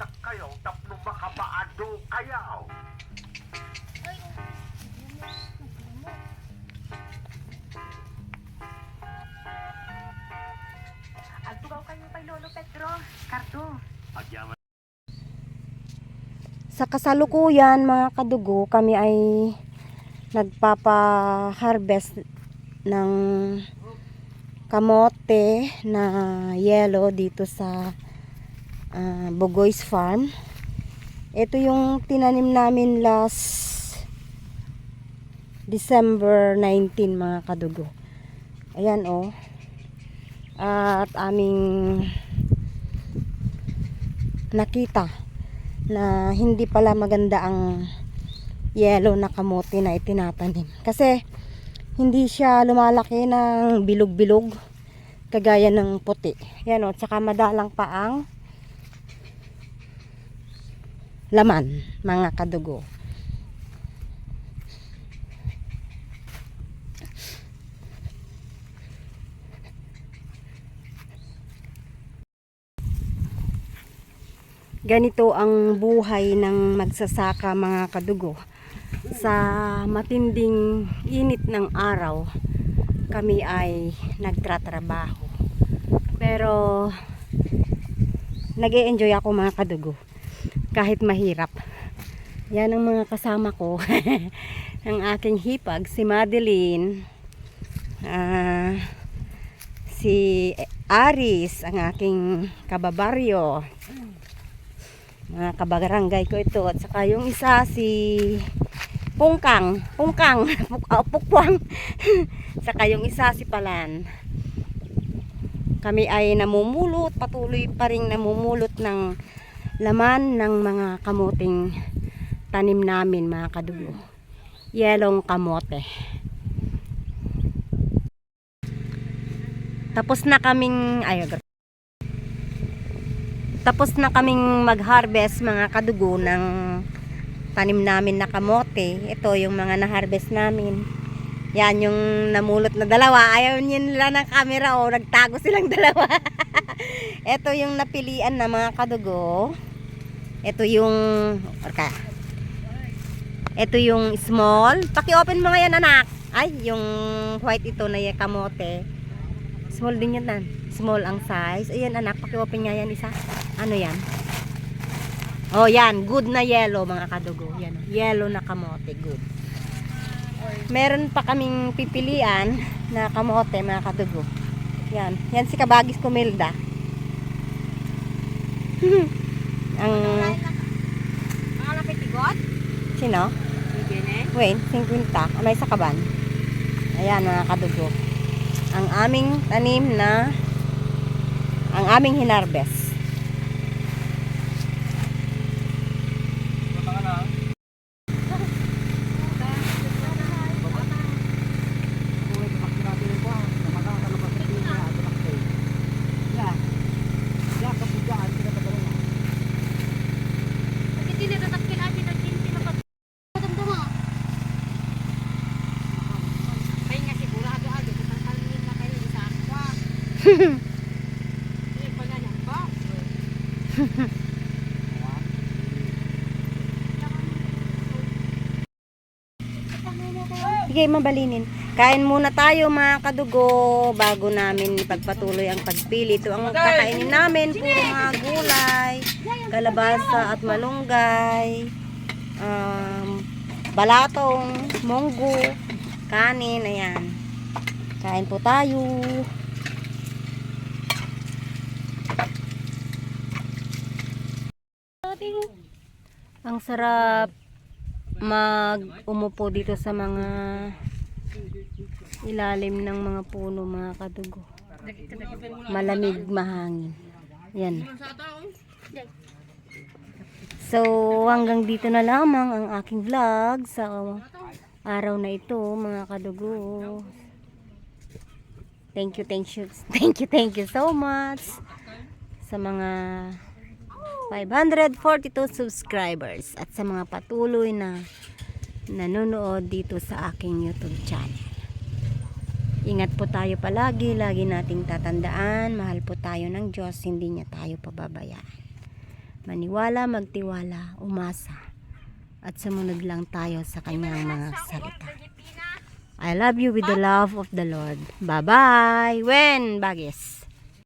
Sak kayo, tapno makabaado kayaw. Agtugaw kayo kay Lolo Pedro. Karto. Agyaman Sa kasalukuyan mga kadugo, kami ay nagpapa-harvest ng kamote na yellow dito sa ah, Bugoy's Farm. Ito yung tinanim namin last December 19 mga kadugo. Ayan oh. At aming nakita na hindi pala maganda ang yellow na kamote na itinatanim. Kasi hindi siya lumalaki ng bilog-bilog kagaya ng puti. Yan o, tsaka madalang pa ang laman, mga kadugo. ganito ang buhay ng magsasaka mga kadugo. Sa matinding init ng araw, kami ay nagtratrabaho. Pero nag enjoy ako mga kadugo. Kahit mahirap. Yan ang mga kasama ko. ang aking hipag, si Madeline. ah, si Aris, ang aking kababaryo mga kabagarangay ko ito at saka yung isa si Pungkang Pungkang Puk- ah, Pukwang saka yung isa si Palan kami ay namumulot patuloy pa rin namumulot ng laman ng mga kamuting tanim namin mga kadugo yelong kamote tapos na kaming ay tapos na kaming mag-harvest mga kadugo ng tanim namin na kamote. Ito yung mga na-harvest namin. Yan yung namulot na dalawa. Ayaw nila ng camera o nagtago silang dalawa. Ito yung napilian na mga kadugo. Ito yung orka. Ito yung small. Paki-open mo nga yan anak. Ay, yung white ito na yung kamote. Small din yan nan. Small ang size. Ayan anak, paki-open nga yan isa. Ano yan? Oh, yan. Good na yellow mga kadugo. Yan. Yellow na kamote. Good. Meron pa kaming pipilian na kamote mga kadugo. Yan. Yan si Kabagis Kumilda. ang Mga napitigot? sino? Wayne, 50. May sa kaban. Ayan mga kadugo. Ang aming tanim na ang aming hinarvest. Kasi tinatatakil natin ang kinti na pag... Matanda Kaya nga sigurado agad kung tatalmin na kayo sa aqua. Hindi pa nga yan pa. Sige, mabalinin. Kain muna tayo mga kadugo bago namin ipagpatuloy ang pagpili. Ito ang kakainin namin, puro mga gulay, kalabasa at malunggay, um, balatong, munggo, kanin, ayan. Kain po tayo. Ang sarap mag umupo dito sa mga ilalim ng mga puno mga kadugo. Malamig, mahangin. Yan. So, hanggang dito na lamang ang aking vlog sa araw na ito mga kadugo. Thank you, thank you, thank you, thank you so much sa mga 542 subscribers at sa mga patuloy na nanonood dito sa aking YouTube channel. Ingat po tayo palagi, lagi nating tatandaan, mahal po tayo ng Diyos, hindi niya tayo pababayaan. Maniwala, magtiwala, umasa. At sumunod lang tayo sa kanyang mga salita. I love you with the love of the Lord. Bye-bye. When, Bagis?